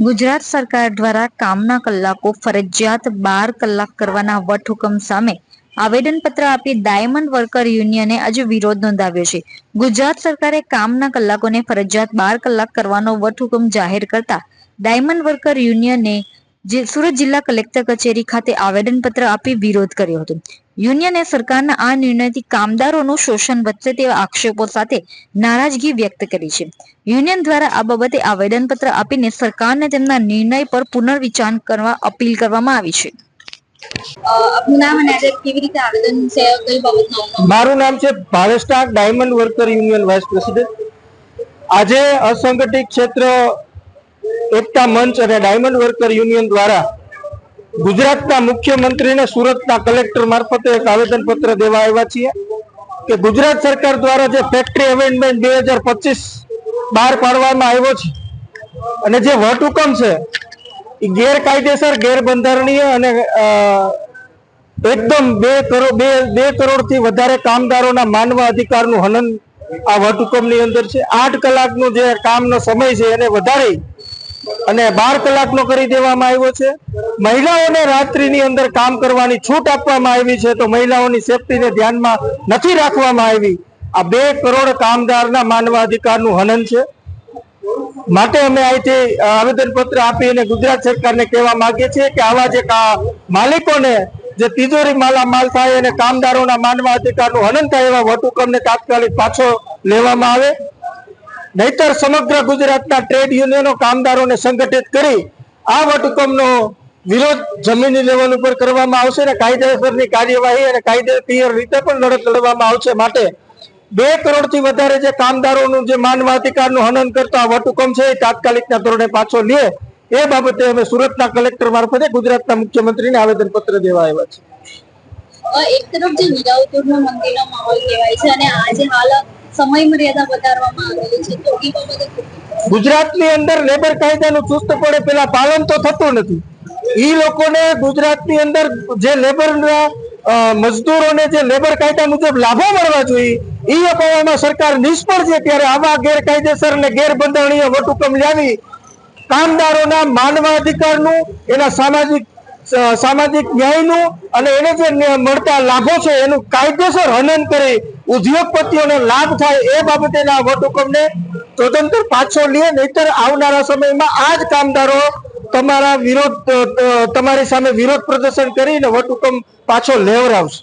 ગુજરાત સરકાર દ્વારા કામના કલાકો ફરજિયાત બાર કલાક કરવાના વટહુકમ સામે આવેદનપત્ર આપી ડાયમંડ વર્કર યુનિયને આજે વિરોધ નોંધાવ્યો છે. ગુજરાત સરકારે કામના કલાકોને ફરજિયાત બાર કલાક કરવાનો વટહુકમ જાહેર કરતા ડાયમંડ વર્કર યુનિયને સુરત જિલ્લા કલેક્ટર કચેરી ખાતે આવેદનપત્ર આપી વિરોધ કર્યો હતો. યુનિયને સરકારના આ નિર્ણયથી કામદારોનું શોષણ વધશે તેવા આક્ષેપો સાથે નારાજગી વ્યક્ત કરી છે. યુનિયન દ્વારા આ બાબતે આવેદનપત્ર આપીને સરકારને તેમના નિર્ણય પર પુનર્વિચાર કરવા અપીલ કરવામાં આવી છે. આવેદન મારું નામ છે ભાવેશના diamond worker union vice president. આજે અસંગઠિત ક્ષેત્ર એકતા મંચ અને ડાયમંડ વર્કર યુનિયન દ્વારા ગુજરાતના મુખ્યમંત્રીને સુરતના કલેક્ટર મારફતે એક આવેદન પત્ર દેવા આવ્યા છીએ કે ગુજરાત સરકાર દ્વારા જે ફેક્ટરી એમેન્ડમેન્ટ બે હજાર પચીસ બહાર પાડવામાં આવ્યો છે અને જે વટહુકમ છે, એ ગેરકાયદેસર, ગેરબંધારણીય અને એકદમ બે કરોડ, બે બે કરોડથી વધારે કામદારોના માનવ અધિકારનું હનન આ વટહુકમની અંદર છે. આઠ કલાકનું જે કામનો સમય છે, એને વધારી અને બાર કલાકનો કરી દેવામાં આવ્યો છે. મહિલાઓને રાત્રિની અંદર કામ કરવાની છૂટ આપવામાં આવી છે તો મહિલાઓની સેફટીને ધ્યાનમાં નથી રાખવામાં આવી. આ બે કરોડ કામદારના માનવાધિકારનું હનન છે. માટે અમે અહીંથી આવેદન પત્ર આપી અને ગુજરાત સરકારને કહેવા માંગીએ છીએ કે આવા જે માલિકોને જે તિજોરી માલામાલ થાય અને કામદારોના માનવાધિકારનું હનન થાય એવા વટહુકમને તાત્કાલિક પાછો લેવામાં આવે. નહીતર સમગ્ર ગુજરાતના ટ્રેડ યુનિયનો, કામદારોને સંગઠિત કરી આ વટહુકમનો વિરોધ જમીની લેવલ ઉપર કરવામાં આવશે અને કાયદેસરની કાર્યવાહી અને કાયદેકીય રીતે પણ લડત લડવામાં આવશે માટે બે કરોડથી વધારે જે કામદારોનું જે માનવાધિકારનું હનન કરતા વટહુકમ છે એ તાત્કાલિકના ધોરણે પાછો લે. એ બાબતે અમે સુરતના કલેક્ટર મારફતે ગુજરાતના મુખ્યમંત્રીને આવેદન પત્ર દેવા આવ્યા છે એક તરફ જે વીરાવતુરનો મંદિરનો માહોલ કહેવાય છે અને આજે હાલ સમય મર્યાદા વધારવામાં આવેલી છે તો એ બાબતે ગુજરાતની અંદર લેબર કાયદાનું ચુસ્તપણે પેલા પાલન તો થતું નથી. ઈ લોકોને ગુજરાતની અંદર જે લેબરના મજદૂરોને જે લેબર કાયદા મુજબ લાભો મળવા જોઈએ, ઈ અપાવવામાં સરકાર નિષ્ફળ છે ત્યારે આવા ગેરકાયદેસર અને ગેરબંધારણીય વટહુકમ લાવી કામદારોના માનવાધિકારનું, એના સામાજિક સામાજિક ન્યાયનું અને એને જે મળતા લાભો છે એનું કાયદેસર હનન કરી ઉદ્યોગપતિઓને લાભ થાય એ બાબતેના વટહુકમને સ્વતંત્ર પાછો લે, નહીતર આવનારા સમયમાં આ જ કામદારો તમારા વિરોધ તમારી સામે વિરોધ પ્રદર્શન કરીને વટહુકમ પાછો લેવડાવશે.